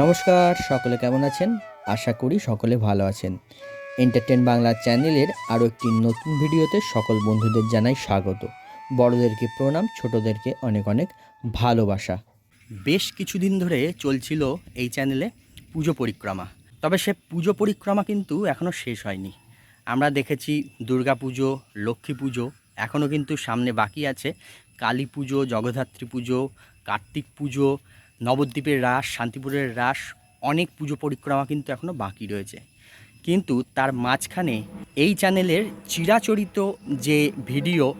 নমস্কার, সকলে কেমন আছেন? আশা করি সকলে ভালো আছেন। এন্টারটেন বাংলা চ্যানেলের আরও একটি নতুন ভিডিওতে সকল বন্ধুদের জানাই স্বাগত। বড়দেরকে প্রণাম, ছোটদেরকে অনেক অনেক ভালোবাসা। বেশ কিছুদিন ধরে চলছিল এই চ্যানেলে পুজো পরিক্রমা। তবে সে পুজো পরিক্রমা কিন্তু এখনও শেষ হয়নি। আমরা দেখেছি দুর্গা পুজো, লক্ষ্মী পুজো এখনও কিন্তু সামনে বাকি আছে। কালী পুজো, জগদ্ধাত্রী পুজো, কার্তিক পুজো, নবদ্বীপের রাস, শান্তিপুরের রাস, অনেক পুজো পরিক্রমা কিন্তু এখনও বাকি রয়েছে। কিন্তু তার মাঝখানে এই চ্যানেলের চিরাচরিত যে ভিডিও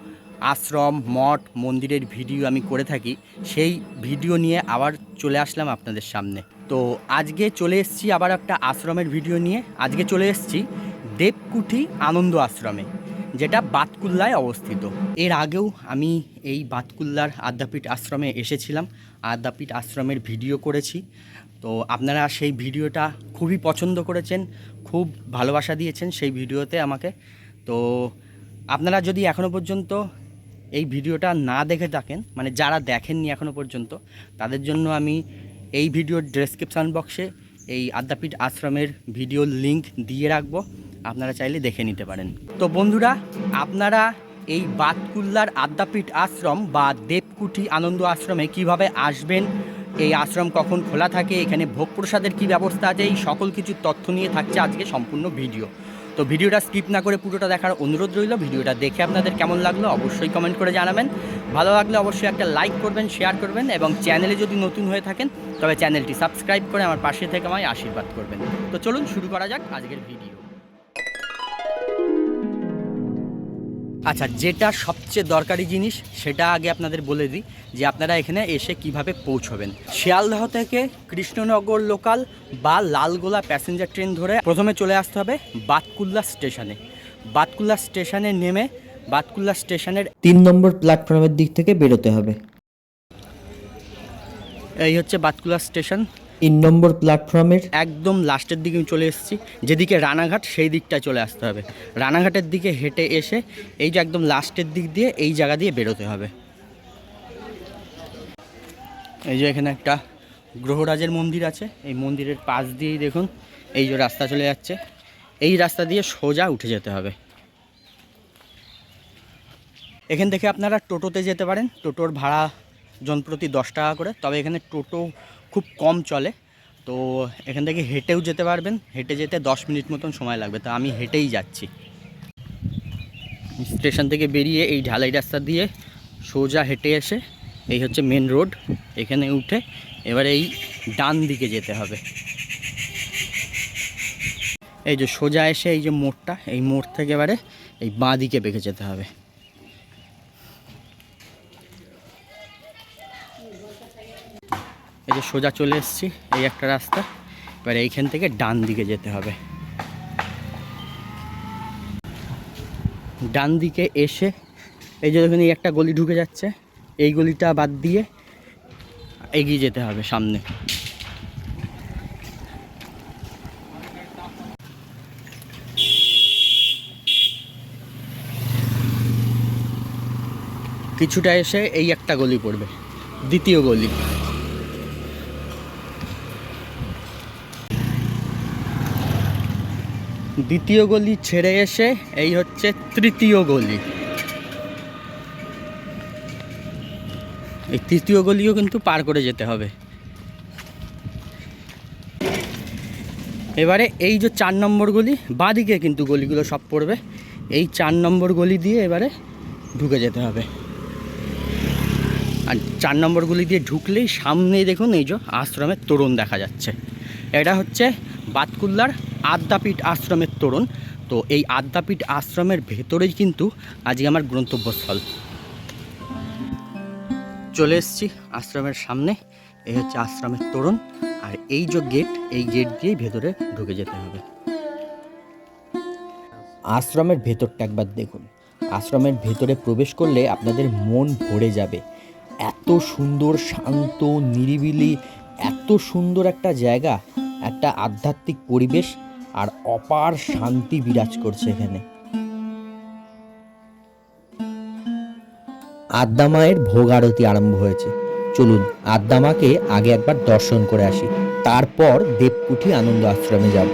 আশ্রম, মঠ, মন্দিরের ভিডিও আমি করে থাকি। সেই ভিডিও নিয়ে আবার চলে আসলাম আপনাদের সামনে। তো আজকে চলে এসেছি আবার একটা আশ্রমের ভিডিও নিয়ে। আজকে চলে এসেছি দেবকুঠি আনন্দ আশ্রমে, যেটা বাতকুল্লায় অবস্থিত। এর আগেও আমি এই বাতকুল্লার আদ্যাপীঠ আশ্রমে এসেছিলাম। আদ্যাপীঠ আশ্রমের ভিডিও করেছি। তো আপনারা সেই ভিডিওটা খুবই পছন্দ করেছেন, খুব ভালোবাসা দিয়েছেন সেই ভিডিওতে আমাকে। তো আপনারা যদি এখনও পর্যন্ত এই ভিডিওটা না দেখে থাকেন মানে যারা দেখেননি এখনও পর্যন্ত, তাদের জন্য আমি এই ভিডিওর ডেসক্রিপশান বক্সে এই আদ্যাপীঠ আশ্রমের ভিডিওর লিংক দিয়ে রাখব, আপনারা চাইলে দেখে নিতে পারেন। তো বন্ধুরা, আপনারা এই বাতকুল্লার আদ্যাপীঠ আশ্রম বা দেবকুঠি আনন্দ আশ্রমে কীভাবে আসবেন, এই আশ্রম কখন খোলা থাকে, এখানে ভোগ প্রসাদের কী ব্যবস্থা আছে, এই সকল কিছু তথ্য নিয়ে থাকছে আজকে সম্পূর্ণ ভিডিও তো ভিডিওটা স্কিপ না করে পুরোটা দেখার অনুরোধ রইল। ভিডিওটা দেখে আপনাদের কেমন লাগল অবশ্যই কমেন্ট করে জানাবেন। ভালো লাগলে অবশ্যই একটা লাইক করবেন, শেয়ার করবেন এবং চ্যানেলে যদি নতুন হয়ে থাকেন, তবে চ্যানেলটি সাবস্ক্রাইব করে আমার পাশে থেকে আমায় আশীর্বাদ করবেন। তো চলুন শুরু করা যাক আজকের ভিডিও। আচ্ছা যেটা সবচেয়ে দরকারি জিনিস, সেটা আগে আপনাদের বলে দিই যে আপনারা এখানে এসে কীভাবে পৌঁছবেন। শিয়ালদহ থেকে কৃষ্ণনগর লোকাল বা লালগোলা প্যাসেঞ্জার ট্রেন ধরে প্রথমে চলে আসতে হবে বাতকুল্লা স্টেশনে। বাতকুল্লা স্টেশনে নেমে বাতকুল্লা স্টেশনের তিন নম্বর প্ল্যাটফর্মের দিক থেকে বেরোতে হবে। এই হচ্ছে বাতকুল্লা স্টেশন। তিন নম্বর প্ল্যাটফর্মের। একদম লাস্টের দিকে চলে এসেছি, যেদিকে রানাঘাট, সেই দিকটায় চলে আসতে হবে। রানাঘাটের দিকে হেঁটে এসে এই যে একদম লাস্টের দিক দিয়ে এই জায়গা দিয়ে বেরোতে হবে। এই যে এখানে একটা গ্রহরাজের মন্দির আছে, এই মন্দিরের পাশ দিয়েই দেখুন, এই যে রাস্তা চলে যাচ্ছে। এই রাস্তা দিয়ে সোজা উঠে যেতে হবে। এখান থেকে আপনারা টোটোতে যেতে পারেন, টোটোর ভাড়া জনপ্রতি দশ টাকা করে, তবে এখানে টোটো খুব কম চলে। তো এখান থেকে হেঁটেও যেতে পারবেন। হেঁটে যেতে দশ মিনিট মতন সময় লাগবে। তো আমি হেঁটেই যাচ্ছি। স্টেশন থেকে বেরিয়ে এই ঢালাই রাস্তা দিয়ে সোজা হেঁটে এসে এই হচ্ছে মেন রোড। এখানে উঠে এবারে এই ডান দিকে যেতে হবে। এই যে সোজা এসে এই যে মোড়টা, এই মোড় থেকে এবারে এই বাঁ দিকে বেঁকে যেতে হবে। এই যে সোজা চলে এসেছি, এই একটা রাস্তা। এবার এইখান থেকে ডান দিকে যেতে হবে। ডান দিকে এসে, এই যে দেখুন, এই একটা গলি ঢুকে যাচ্ছে। এই গলিটা বাদ দিয়ে এগিয়ে যেতে হবে সামনে। কিছুটা এসে এই একটা গলি পড়বে, দ্বিতীয় গলি। দ্বিতীয় গলি ছেড়ে এসে এই হচ্ছে তৃতীয় গলি। এই তৃতীয় গলিও কিন্তু পার করে যেতে হবে। এবারে এই যে চার নম্বর গলি, বাঁদিকে কিন্তু গলিগুলো সব পড়বে। এই চার নম্বর গলি দিয়ে এবারে ঢুকে যেতে হবে। আর চার নম্বর গলি দিয়ে ঢুকলেই সামনেই দেখুন এই যে আশ্রমের তরুণ দেখা যাচ্ছে। এটা হচ্ছে বাতকুল্লার আদ্যাপীঠ আশ্রমের তোরণ। তো এই আদ্যাপীঠ আশ্রমের ভেতরেই কিন্তু আজকে আমার গন্তব্যস্থল চলে এসেছি আশ্রমের সামনে এই হচ্ছে আশ্রমের তোরণ। আর এই যে গেট, এই গেট দিয়েই ভেতরে ঢুকে যেতে হবে। আশ্রমের ভেতরটা একবার দেখুন। আশ্রমের ভেতরে প্রবেশ করলে আপনাদের মন ভরে যাবে। এত সুন্দর, শান্ত, নিরিবিলি, এত সুন্দর একটা জায়গা, একটা আধ্যাত্মিক পরিবেশ। আর অপার শান্তি বিরাজ করছে এখানে। আদ্যা মায়ের ভোগ আরতি আরম্ভ হয়েছে। চলুন আদ্যা মাকে আগে একবার দর্শন করে আসি। তারপর দেবকুঠি আনন্দ আশ্রমে যাব।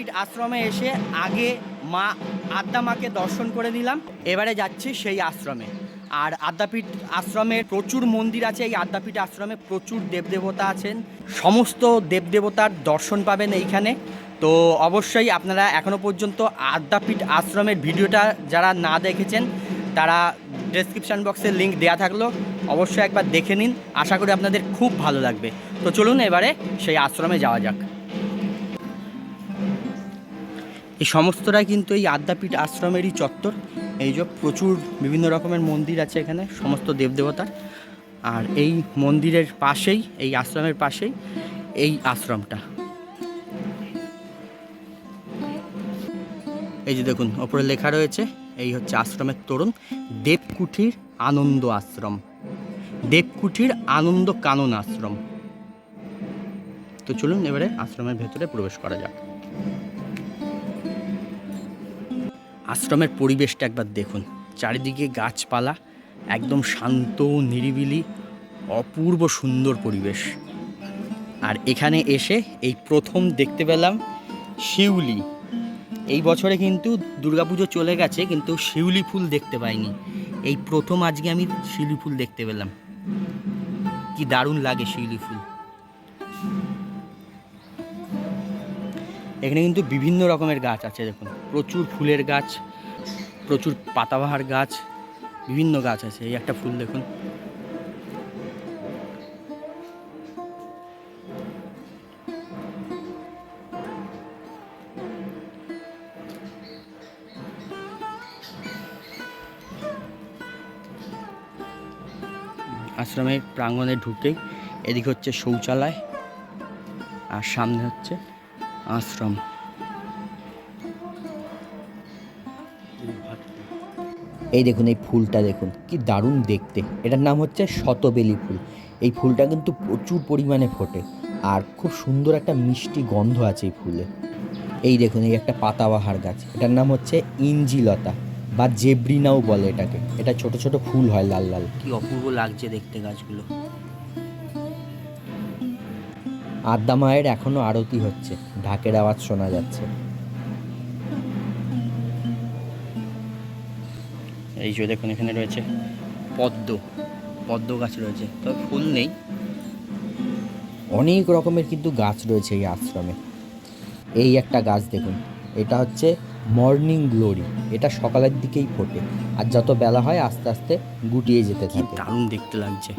আদ্যাপীঠ আশ্রমে এসে আগে মা আদ্যা মাকে দর্শন করে নিলাম। এবারে যাচ্ছি সেই আশ্রমে। আর আদ্যাপীঠ আশ্রমে প্রচুর মন্দির আছে। এই আদ্যাপীঠ আশ্রমে প্রচুর দেবদেবতা আছেন। সমস্ত দেবদেবতার দর্শন পাবেন এইখানে। তো অবশ্যই আপনারা এখনও পর্যন্ত আদ্যাপীঠ আশ্রমের ভিডিওটা যারা না দেখেছেন, তারা ডেসক্রিপশন বক্সে লিঙ্ক দেওয়া থাকল। অবশ্যই একবার দেখে নিন। আশা করি আপনাদের খুব ভালো লাগবে। তো চলুন এবারে সেই আশ্রমে যাওয়া যাক। এই সমস্তটাই কিন্তু এই আদ্যাপীঠ আশ্রমেরই চত্বর। এই যে প্রচুর বিভিন্ন রকমের মন্দির আছে এখানে, সমস্ত দেবদেবতার। আর এই মন্দিরের পাশেই, এই আশ্রমের পাশেই এই আশ্রমটা। এই যে দেখুন, ওপরে লেখা রয়েছে, এই হচ্ছে আশ্রমের তরুণ, দেবকুঠির আনন্দ আশ্রম। দেবকুঠির আনন্দ কানন আশ্রম। তো চলুন এবারে আশ্রমের ভেতরে প্রবেশ করা যাক। আশ্রমের পরিবেশটা একবার দেখুন। চারিদিকে গাছপালা, একদম শান্ত, নিরিবিলি, অপূর্ব সুন্দর পরিবেশ। আর এখানে এসে এই প্রথম দেখতে পেলাম শিউলি। এই বছরে কিন্তু দুর্গাপুজো চলে গেছে, কিন্তু শিউলি ফুল দেখতে পাইনি। এই প্রথম আজকে আমি শিউলি ফুল দেখতে পেলাম। কি দারুণ লাগে শিউলি ফুল। এখানে কিন্তু বিভিন্ন রকমের গাছ আছে, দেখুন। প্রচুর ফুলের গাছ, প্রচুর পাতাবাহার গাছ, বিভিন্ন গাছ আছে। এই একটা ফুল দেখুন। আশ্রমের প্রাঙ্গণে ঢুকেই এদিকে হচ্ছে শৌচালয়, আর সামনে হচ্ছে আশ্রম। এই দেখুন এই ফুলটা দেখুন কি দারুণ দেখতে। এটার নাম হচ্ছে শতবেলি ফুল। এই ফুলটা কিন্তু প্রচুর পরিমাণে ফোটে আর খুব সুন্দর একটা মিষ্টি গন্ধ আছে এই ফুলে। এই দেখুন এই একটা পাতাবাহার গাছ এটার নাম হচ্ছে ইঞ্জিলতা বা জেব্রিনাও বলে এটাকে। এটা ছোট ছোট ফুল হয় লাল লাল। কি অপূর্ব লাগছে দেখতে গাছগুলো। আদ্যা মায়ের এখনও আরতি হচ্ছে ঢাকের আওয়াজ শোনা যাচ্ছে। এই যে দেখুন এখানে রয়েছে পদ্ম পদ্ম গাছ রয়েছে। তবে ফুল নেই। অনেক রকমের কিন্তু গাছ রয়েছে এই আশ্রমে। এই একটা গাছ দেখুন এটা হচ্ছে মর্নিং গ্লোরি। এটা সকালের দিকেই ফোটে আর যত বেলা হয় আস্তে আস্তে গুটিয়ে যেতে থাকে। দারুণ দেখতে লাগছে।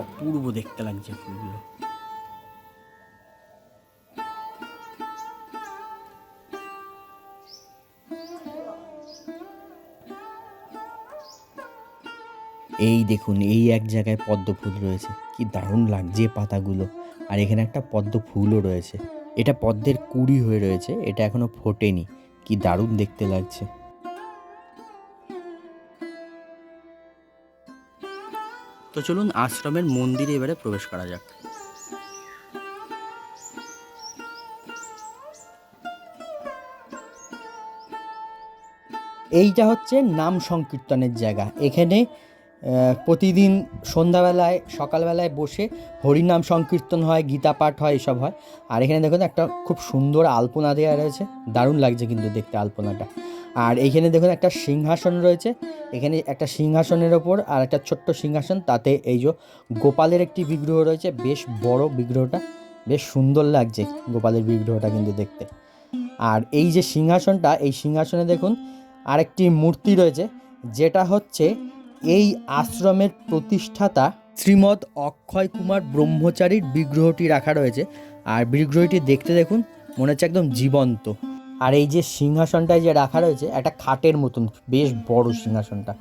অপূর্ব দেখতে লাগছে ফুলগুলো। এই দেখুন, এই এক জায়গায় পদ্ম ফুল রয়েছে। কি দারুণ লাগছে পাতাগুলো। আর এখানে একটা পদ্ম ফুলও রয়েছে। এটা পদ্মের কুড়ি হয়ে রয়েছে, এটা এখনও ফোটেনি। কি দারুণ দেখতে লাগছে। তো চলুন আশ্রমের মন্দিরে এবারে প্রবেশ করা যাক। এইটা হচ্ছে নাম সংকীর্তনের জায়গা। এখানে প্রতিদিন সন্ধ্যাবেলায়, সকালবেলায় বসে হরিনাম সংকীর্তন হয়, গীতা পাঠ হয়, এসব হয়। আর এখানে দেখুন একটা খুব সুন্দর আলপনা দেওয়া রয়েছে। দারুণ লাগছে কিন্তু দেখতে আলপনাটা। আর এইখানে দেখুন একটা সিংহাসন রয়েছে। এখানে একটা সিংহাসনের ওপর আর একটা ছোট্ট সিংহাসন, তাতে এই যে গোপালের একটি বিগ্রহ রয়েছে। বেশ বড় বিগ্রহটা, বেশ সুন্দর লাগছে গোপালের বিগ্রহটা কিন্তু দেখতে। আর এই যে সিংহাসনটা, এই সিংহাসনে দেখুন আরেকটি মূর্তি রয়েছে, যেটা হচ্ছে এই আশ্রমের প্রতিষ্ঠাতা শ্রীমৎ অক্ষয় কুমার ব্রহ্মচারীর বিগ্রহটি রাখা রয়েছে। আর বিগ্রহটি দেখতে দেখুন, মনে হচ্ছে একদম জীবন্ত। আর এই যে সিংহাসনটায় যে রাখা রয়েছে, একটা খাটের মতন, বেশ বড় সিংহাসনটা।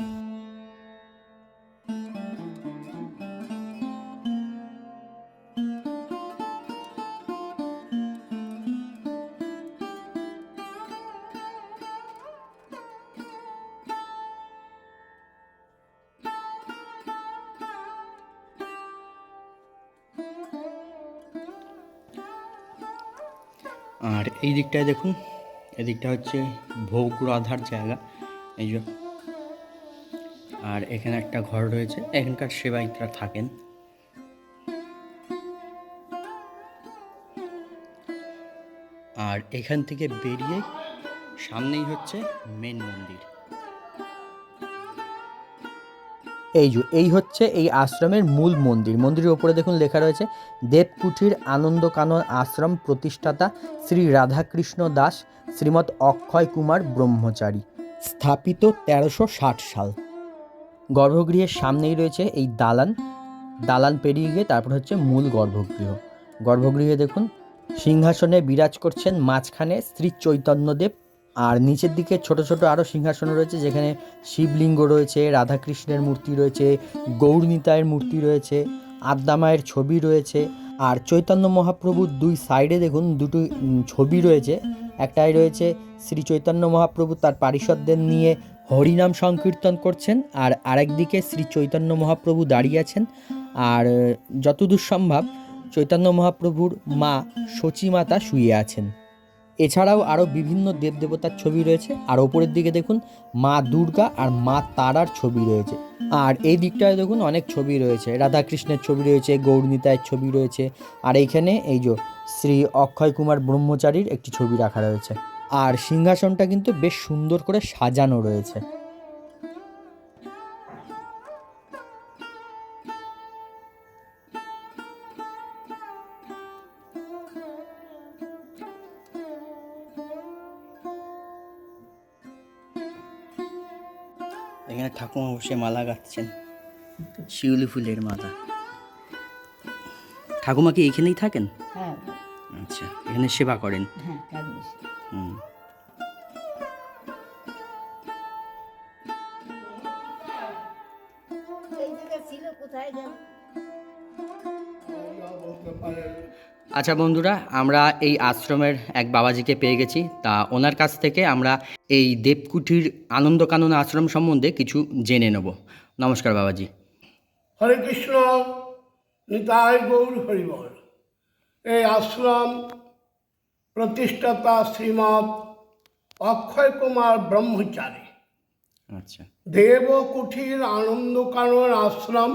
আর এই দিকটায় দেখুন এদিকটা হচ্ছে ভোগ রাধার জায়গা, এই যে। আর এখানে একটা ঘর রয়েছে, এখানকার সেবায়িতরা থাকেন। আর এখান থেকে বেরিয়ে সামনেই হচ্ছে মেন মন্দির। এই যে, এই হচ্ছে এই আশ্রমের মূল মন্দির। মন্দিরের উপরে দেখুন লেখা রয়েছে, দেবকুঠির আনন্দ কানন আশ্রম প্রতিষ্ঠাতা শ্রী রাধাকৃষ্ণ দাস, শ্রীমৎ অক্ষয় কুমার ব্রহ্মচারী। স্থাপিত তেরোশো ষাট সাল। গর্ভগৃহের সামনেই রয়েছে এই দালান। দালান পেরিয়ে গিয়ে তারপর হচ্ছে মূল গর্ভগৃহ। গর্ভগৃহে দেখুন, সিংহাসনে বিরাজ করছেন মাঝখানে শ্রী চৈতন্যদেব আর নিচের দিকে ছোট ছোট আরও সিংহাসন রয়েছে, যেখানে শিবলিঙ্গ রয়েছে, রাধাকৃষ্ণের মূর্তি রয়েছে, গৌরনীতায়ের মূর্তি রয়েছে আদ্যামায়ের ছবি রয়েছে, আর চৈতন্য মহাপ্রভুর দুই সাইডে দেখুন দুটো ছবি রয়েছে। একটাই রয়েছে শ্রী চৈতন্য মহাপ্রভু তার পারিষদদের নিয়ে হরিনাম সংকীর্তন করছেন, আর আরেকদিকে শ্রী চৈতন্য মহাপ্রভু দাঁড়িয়ে আছেন। আর, যতদূর সম্ভব চৈতন্য মহাপ্রভুর মা সচিমাতা শুয়ে আছেন। এছাড়াও আরও বিভিন্ন দেবদেবতার ছবি রয়েছে। আর ওপরের দিকে দেখুন, মা দুর্গা আর মা তারার ছবি রয়েছে। আর এই দিকটায় দেখুন, অনেক ছবি রয়েছে। রাধাকৃষ্ণের ছবি রয়েছে গৌরনীতায়ের ছবি রয়েছে। আর এইখানে এই যে শ্রী অক্ষয় কুমার ব্রহ্মচারীর একটি ছবি রাখা রয়েছে। আর সিংহাসনটা কিন্তু বেশ সুন্দর করে সাজানো রয়েছে। এখানে ঠাকুমা বসে মালা গাচ্ছেন শিউলি ফুলের মালা। ঠাকুমা কি এখানেই থাকেন? হ্যাঁ। আচ্ছা এখানে সেবা করেন? হ্যাঁ হুম। আচ্ছা বন্ধুরা আমরা এই আশ্রমের এক বাবাজিকে পেয়ে গেছি। তা ওনার কাছ থেকে আমরা এই দেবকুঠির আনন্দকানন আশ্রম সম্বন্ধে কিছু জেনে নেব। নমস্কার বাবাজি। হরে কৃষ্ণ নিতাই গৌর হরিবল। এই আশ্রম প্রতিষ্ঠাতা শ্রীমৎ অক্ষয় কুমার ব্রহ্মচারী। আচ্ছা। দেবকুঠির আনন্দকানন আশ্রম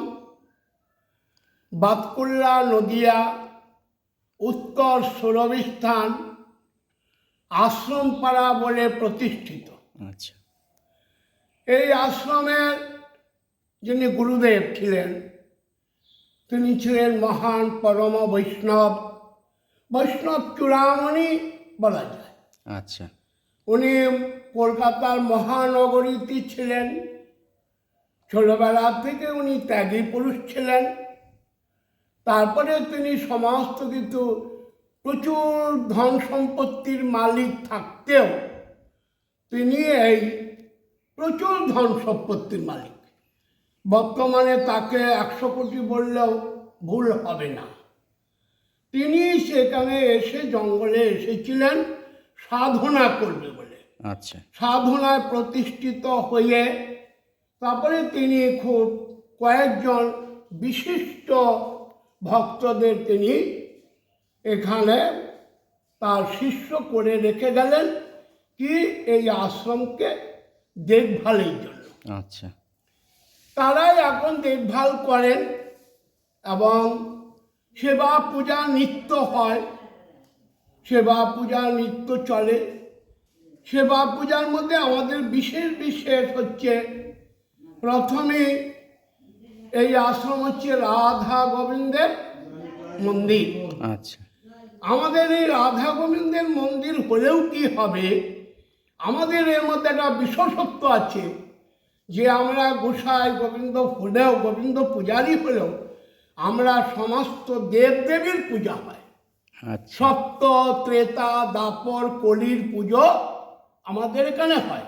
বাতকুল্লা নদিয়া উত্তর সুরবিস্থান আশ্রমপাড়া বলে প্রতিষ্ঠিত। আচ্ছা। এই আশ্রমের যিনি গুরুদেব ছিলেন তিনি ছিলেন মহান পরম বৈষ্ণব। বৈষ্ণব চূড়ামণি বলা যায়। আচ্ছা। উনি কলকাতার মহানগরীতে ছিলেন। ছোটবেলা থেকে উনি ত্যাগী পুরুষ ছিলেন। তারপরে তিনি সমস্ত কিছু প্রচুর ধন সম্পত্তির মালিক থাকতেও তিনি এই প্রচুর ধন সম্পত্তির মালিক। বর্তমানে তাকে একশো কোটি বললেও ভুল হবে না। তিনি সেখানে এসে জঙ্গলে এসেছিলেন সাধনা করবে বলে। আচ্ছা। সাধনায় প্রতিষ্ঠিত হয়ে তারপরে তিনি খুব কয়েকজন বিশিষ্ট ভক্তদের তিনি এখানে তার শিষ্য করে রেখে গেলেন কি এই আশ্রমকে দেখভালের জন্য। আচ্ছা। তারাই এখন দেখভাল করেন এবং সেবা পূজা নিত্য হয় সেবা পূজা নিত্য চলে। সেবা পূজার মধ্যে আমাদের বিশেষ বিশেষ হচ্ছে প্রথমে এই আশ্রম হচ্ছে রাধা গোবিন্দের মন্দির। আচ্ছা। আমাদের এই রাধা গোবিন্দের মন্দির হলেও কি হবে? আমাদের এর মধ্যে একটা বিশেষত্ব আছে যে আমরা গোসাই গোবিন্দ হলেও গোবিন্দ পূজারই হলেও আমরা সমস্ত দেবদেবীর পূজা হয়। আচ্ছা। সপ্ত ত্রেতা দাপর কলির পুজো আমাদের এখানে হয়।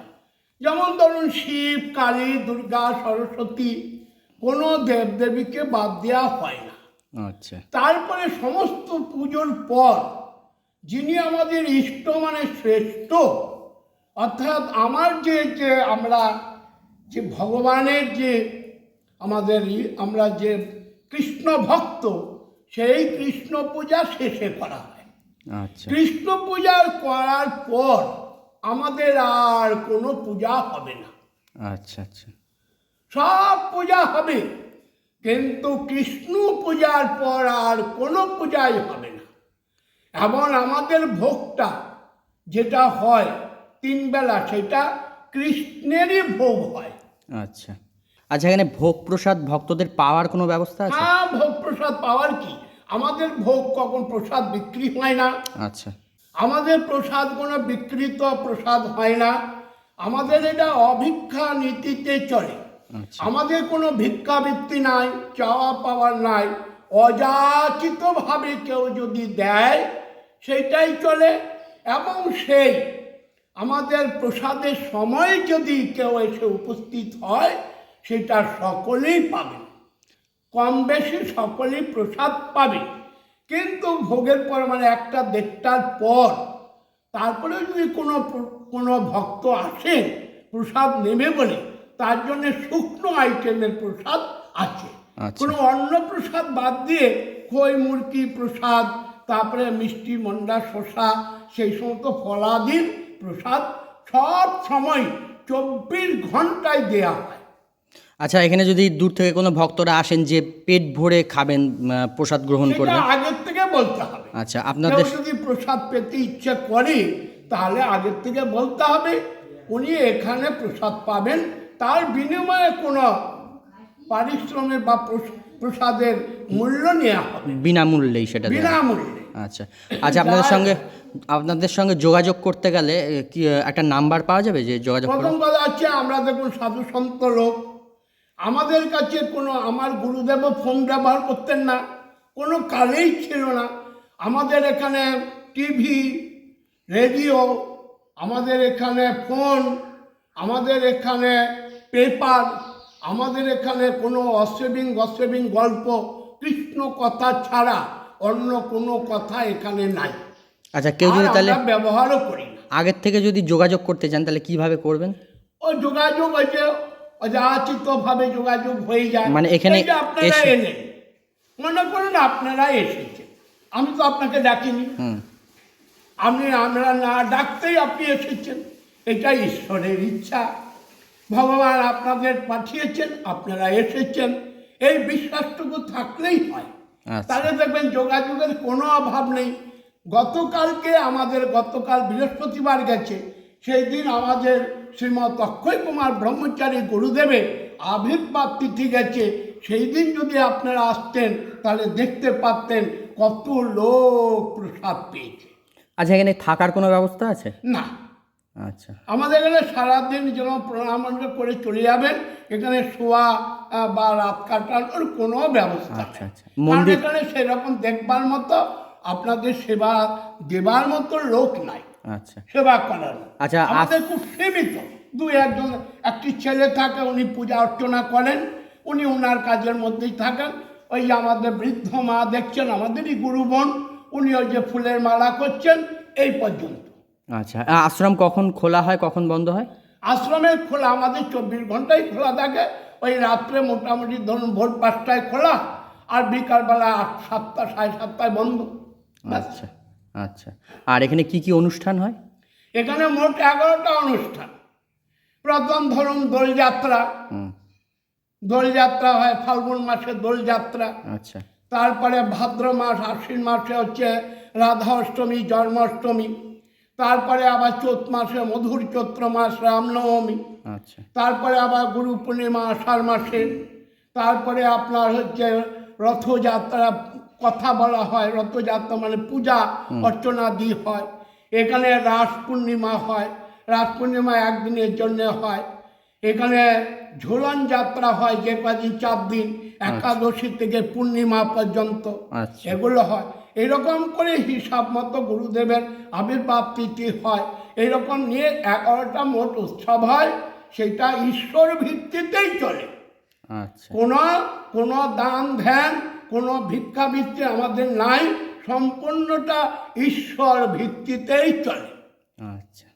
যেমন ধরুন শিব কালী দুর্গা সরস্বতী কোনো দেবদেবীকে বাদ দেওয়া হয় না। আচ্ছা। তারপরে সমস্ত পুজোর পর যিনি আমাদের ইষ্ট মানে শ্রেষ্ঠ অর্থাৎ আমার যে যে আমরা যে ভগবানের যে আমাদের আমরা যে কৃষ্ণ ভক্ত সেই কৃষ্ণ পূজা শেষে করা হয়। আচ্ছা। কৃষ্ণ পূজার করার পর আমাদের আর কোনো পূজা হবে না। আচ্ছা আচ্ছা। সব পূজা হবে। কিন্তু কৃষ্ণ পূজার পর আর কোনো পূজাই হবে না। এমন আমাদের ভোগটা যেটা হয় তিন বেলা সেটা কৃষ্ণেরই ভোগ হয়। আচ্ছা। আচ্ছা এখানে ভোগ প্রসাদ ভক্তদের পাওয়ার কোনো ব্যবস্থা আছে? হ্যাঁ ভোগ প্রসাদ পাওয়ার কি? আমাদের ভোগ কখন প্রসাদ বিক্রি হয় না? আচ্ছা। আমাদের প্রসাদ কোনো বিকৃত প্রসাদ হয় না। আমাদের এটা অভিক্ষা নীতিতে চলে। আমাদের কোনো ভিক্ষাবৃত্তি নাই, চাওয়া পাওয়ার নাই, অযাচিতভাবে কেউ যদি দেয়, সেইটাই চলে। এবং সেই আমাদের প্রসাদের সময় যদি কেউ এসে উপস্থিত হয়, সেটা সকলেই পাবে। কম বেশি সকলেই প্রসাদ পাবে। কিন্তু ভোগের পর মানে একটা দেড়টার পর তারপরে যদি কোনো কোনো ভক্ত আসেন প্রসাদ নেবে বলে তার জন্য শুকনো আইটেমের প্রসাদ আছে। আচ্ছা। কোনো অন্ন প্রসাদ বাদ দিয়ে খই মুরকি প্রসাদ তারপরে মিষ্টি মন্ডা শসা সেই সমস্ত ফলাদির প্রসাদ সব সময় চব্বিশ ঘন্টায় দেয়া হয়। আচ্ছা এখানে যদি দূর থেকে কোনো ভক্তরা আসেন যে পেট ভরে খাবেন প্রসাদ গ্রহণ করবেন। আগের থেকে বলতে হবে। আচ্ছা আপনাদের যদি প্রসাদ পেতে ইচ্ছে করে তাহলে আগের থেকে বলতে হবে উনি এখানে প্রসাদ পাবেন তার বিনিময়ে কোনো পারিশ্রমের বা প্রস- প্রসাদের মূল্য নেওয়া হবে। বিনামূল্যেই সেটা বিনামূল্যে। আচ্ছা। আচ্ছা আপনাদের সঙ্গে আপনাদের সঙ্গে যোগাযোগ করতে গেলে কি একটা নাম্বার পাওয়া যাবে যে যোগাযোগ প্রথম কথা হচ্ছে আমরা দেখুন সাধু সন্ত লোক। আমাদের কাছে কোনো আমার গুরুদেবও ফোন ব্যবহার করতেন না। কোনো কালেই ছিল না। আমাদের এখানে টিভি রেডিও আমাদের এখানে ফোন আমাদের এখানে পেপার আমাদের এখানে কোনো অসেবিং গসেবিং গল্প কৃষ্ণ কথা ছাড়া অন্য কোনো কথা এখানে নাই। আচ্ছা কেউ যদি তাহলে ব্যবহারও করি না। আগের থেকে যদি যোগাযোগ করতে চান তাহলে কীভাবে করবেন? ও যোগাযোগ হয়েছে অযাচিত ভাবে যোগাযোগ হয়ে যায়। মানে এখানে আপনারা এলেন। মনে করুন আপনারা এসেছেন। আমি তো আপনাকে ডাকিনি। আপনি আমরা না ডাকতেই আপনি এসেছেন। এটা ঈশ্বরের ইচ্ছা। ভগবান আপনাদের পাঠিয়েছেন আপনারা এসেছেন। এই বিশ্বাসটুকু থাকলেই হয়। আচ্ছা। তাহলে দেখবেন যোগাযোগের কোনো অভাব নেই। গতকালকে আমাদের গতকাল বৃহস্পতিবার গেছে সেই দিন আমাদের শ্রীমৎ অক্ষয় কুমার ব্রহ্মচারী গুরুদেবের আবির্ভাব তিথি গেছে। সেই দিন যদি আপনারা আসতেন তাহলে দেখতে পারতেন কত লোক প্রসাদ পেয়েছে। আচ্ছা এখানে থাকার কোনো ব্যবস্থা আছে? না। আচ্ছা। আমাদের এখানে সারাদিন যেন প্রণাম করে চলে যাবেন এখানে শোয়া বা রাত কাটানোর কোনো ব্যবস্থা আচ্ছা আচ্ছা। মন্দির এখানে সেরকম দেখবার মতো আপনাদের সেবা দেবার মতো লোক নাই। আচ্ছা। সেবা করার আচ্ছা, আমাদের খুব সীমিত। দু একজন একটি ছেলে থাকে উনি পূজা অর্চনা করেন উনি ওনার কাজের মধ্যেই থাকেন। ওই যে আমাদের বৃদ্ধ মা দেখছেন আমাদেরই গুরু বোন উনি ওই যে ফুলের মালা করছেন এই পর্যন্ত। আচ্ছা আশ্রম কখন খোলা হয় কখন বন্ধ হয়? আশ্রমের খোলা আমাদের চব্বিশ ঘন্টাই খোলা থাকে। ওই রাত্রে মোটামুটি ধরুন ভোর পাঁচটায় খোলা আর বিকালবেলা আট সাতটা সাড়ে সাতটায় বন্ধ। আচ্ছা আচ্ছা। আর এখানে কি কি অনুষ্ঠান হয়? এখানে মোট এগারোটা অনুষ্ঠান। প্রথম ধরুন দোলযাত্রা। দোলযাত্রা হয় ফাল্গুন মাসে দোলযাত্রা। আচ্ছা। তারপরে ভাদ্র মাস আশ্বিন মাসে হচ্ছে রাধা অষ্টমী জন্মাষ্টমী। তারপরে আবার চৈত মাসে মধুর চৈত্র মাস রামনবমী। আচ্ছা। তারপরে আবার গুরু পূর্ণিমা আষাঢ় মাসে। তারপরে আপনার হচ্ছে রথযাত্রা কথা বলা হয় রথযাত্রা মানে পূজা অর্চনা দি হয়। এখানে রাস পূর্ণিমা হয় রাস পূর্ণিমা একদিনের জন্য হয়। এখানে ঝুলন যাত্রা হয় যে কদিন চার দিন একাদশী থেকে পূর্ণিমা পর্যন্ত। আচ্ছা। এগুলো হয়। এরকম করে হিসাব মতো গুরুদেবের আবির্ভাব তিথি হয়? এরকম নিয়ে এগারোটা মোট উৎসব হয় সেটা ঈশ্বর ভিত্তিতেই চলে। আচ্ছা। কোনো কোনো দান ধ্যান কোনো ভিক্ষাবৃত্তি আমাদের নাই সম্পূর্ণটা ঈশ্বর ভিত্তিতেই চলে। আচ্ছা।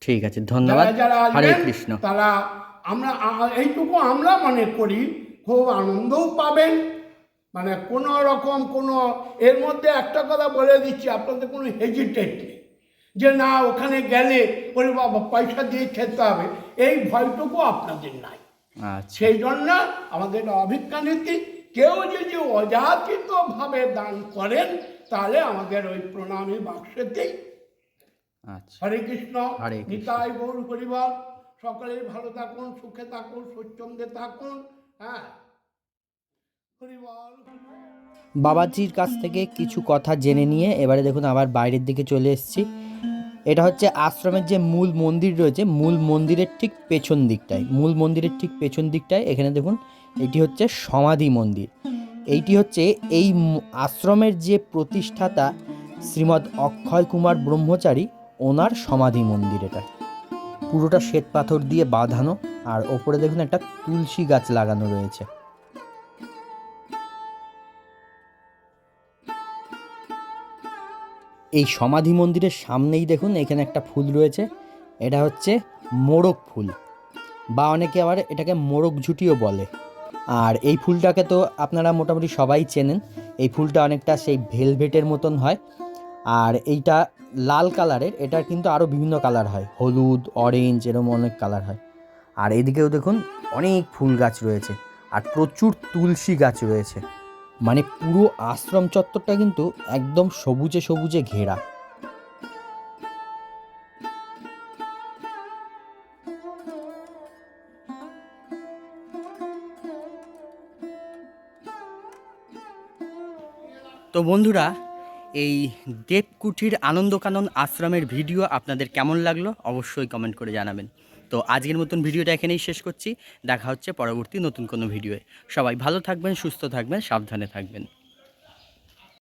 ঠিক আছে ধন্যবাদ। যারা যারা হরে কৃষ্ণ। তারা আমরা এইটুকু আমরা মনে করি খুব আনন্দও পাবেন। মানে কোনো রকম কোনো এর মধ্যে একটা কথা বলে দিচ্ছি আপনাদের কোনো হেজিটেট নেই। যে না ওখানে গেলে ওরে বাবা পয়সা দিয়ে খেতে হবে এই ভয়টুকু আপনাদের নাই। আচ্ছা। সেই জন্য আমাদের অভিজ্ঞা নীতি কেউ যদি অযাচিতভাবে দান করেন তাহলে আমাদের ওই প্রণামী বাক্সেতেই আচ্ছা। হরে কৃষ্ণ। নিতাই গৌর পরিবার সকলেই ভালো থাকুন সুখে থাকুন স্বচ্ছন্দে থাকুন হ্যাঁ। বাবাজির কাছ থেকে কিছু কথা জেনে নিয়ে এবারে দেখুন আবার বাইরের দিকে চলে এসেছি। এটা হচ্ছে আশ্রমের যে মূল মন্দির রয়েছে, মূল মন্দিরের ঠিক পেছন দিকটায়, মূল মন্দিরের ঠিক পেছন দিকটায় এখানে দেখুন এটি হচ্ছে সমাধি মন্দির। এইটি হচ্ছে এই আশ্রমের যে প্রতিষ্ঠাতা শ্রীমৎ অক্ষয় কুমার ব্রহ্মচারী, ওনার সমাধি মন্দির এটা। পুরোটা শ্বেত পাথর দিয়ে বাঁধানো, আর ওপরে দেখুন একটা তুলসী গাছ লাগানো রয়েছে। এই সমাধি মন্দিরের সামনেই দেখুন, এখানে একটা ফুল রয়েছে। এটা হচ্ছে মোরগ ফুল বা অনেকে আবার এটাকে মোরগ ঝুটিও বলে। আর এই ফুলটাকে তো আপনারা মোটামুটি সবাই চেনেন। এই ফুলটা অনেকটা সেই ভেলভেটের মতন হয়। আর এইটা লাল কালারের, এটার কিন্তু আরও বিভিন্ন কালার হয়। হলুদ, অরেঞ্জ, এরকম অনেক কালার হয়। আর এদিকেও দেখুন, অনেক ফুল গাছ রয়েছে। আর প্রচুর তুলসী গাছ রয়েছে। মানে পুরো আশ্রম চত্বরটা কিন্তু একদম সবুজে সবুজে ঘেরা। তো বন্ধুরা, এই দেবকুঠির আনন্দকানন আশ্রমের ভিডিও আপনাদের কেমন লাগল অবশ্যই কমেন্ট করে জানাবেন। তো আজকের মতন ভিডিওটা এখানেই শেষ করছি। দেখা হচ্ছে পরবর্তী নতুন কোনো ভিডিওয়ে। সবাই ভালো থাকবেন, সুস্থ থাকবেন, সাবধানে থাকবেন।